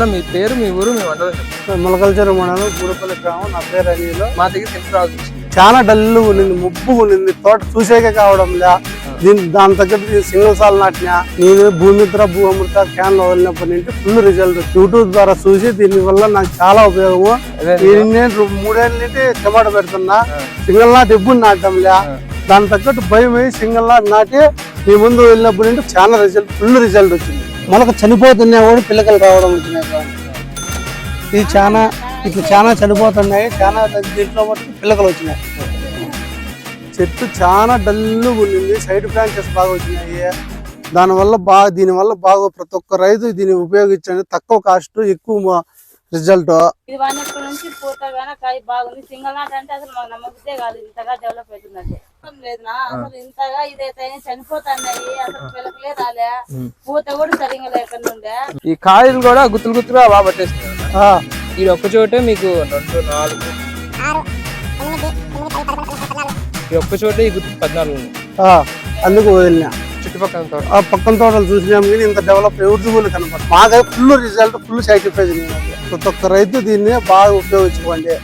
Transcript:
అన్న మీ పేరు మీ ఊరు మీ మండలం మొలకల్చెరు మండలం గూడపల్లి గ్రామం. నా పేరు అనిల్ మా దగ్గర వచ్చింది చాలా డల్ ఉండింది ముబ్బు ఉండింది తోట చూసేకే కావడం లే. దీని దాని తగ్గట్టు సింగిల్ సాల్ నాటినా నేను భూమిత్ర భూ అమృత క్యాన్ వదిలినప్పటి నుంచి ఫుల్ రిజల్ట్ యూట్యూబ్ ద్వారా చూసి దీని వల్ల నాకు చాలా ఉపయోగము. నేను మూడేళ్ళ నుంచి టమాటా పెడుతున్నా. సింగిల్ నాటి ఎప్పుడు నాటం లే. దాని తగ్గట్టు భయం అయ్యి సింగిల్ నాటి నాటి మీ ముందు వెళ్ళినప్పటి నుంచి చాలా రిజల్ట్ ఫుల్ రిజల్ట్ వచ్చింది. మనకు చనిపోతున్నా కూడా పిల్లకలు రావడం వచ్చినాయి ఇది చాలా ఇట్లా చాలా చనిపోతున్నాయి. చాలా దీంట్లో మటుకు పిల్లకలు వచ్చినాయి. చెట్టు చాలా డల్గా ఉండింది. సైడ్ బ్రాంచెస్ బాగా వచ్చినాయి. దానివల్ల బాగా దీనివల్ల బాగా ప్రతి ఒక్క రైతు దీన్ని ఉపయోగించండి. తక్కువ కాస్ట్ ఎక్కువ రిజల్ట్. నుంచి సింగల్ నాట్ అంటే అసలు మాకు నమ్మకతే కాదు. ఇంతగా డెవలప్ అవుతుందంటే. లేదు నా. అసలు ఇంతగా ఇదైతే చనిపోతున్నాయి అసలు పిల్లకలే రాలే పూత కూడా సరిగా లేకుండా ఉండే. ఈ కాయలు కూడా గుత్తులు గుత్తులుగా బాగా పట్టేస్తున్నాయి. ఈ ఒక్క చోటే మీకు రెండు నాలుగు. ఈ ఒక్క చోటే ఈ గుర్తు పద్నాలుగు. అందుకు వదిలినా. చుట్టుపక్కల తోట. ఆ పక్కన తోటలు చూసినాం కానీ ఇంత డెవలప్ ఎవరిది కూడా కనపడదు. మాకైతే ఫుల్ రిజల్ట్ ఫుల్ సాటిస్ఫైడ్ ప్రతి ఒక్క రైతు దీన్ని బాగా ఉపయోగించుకోండి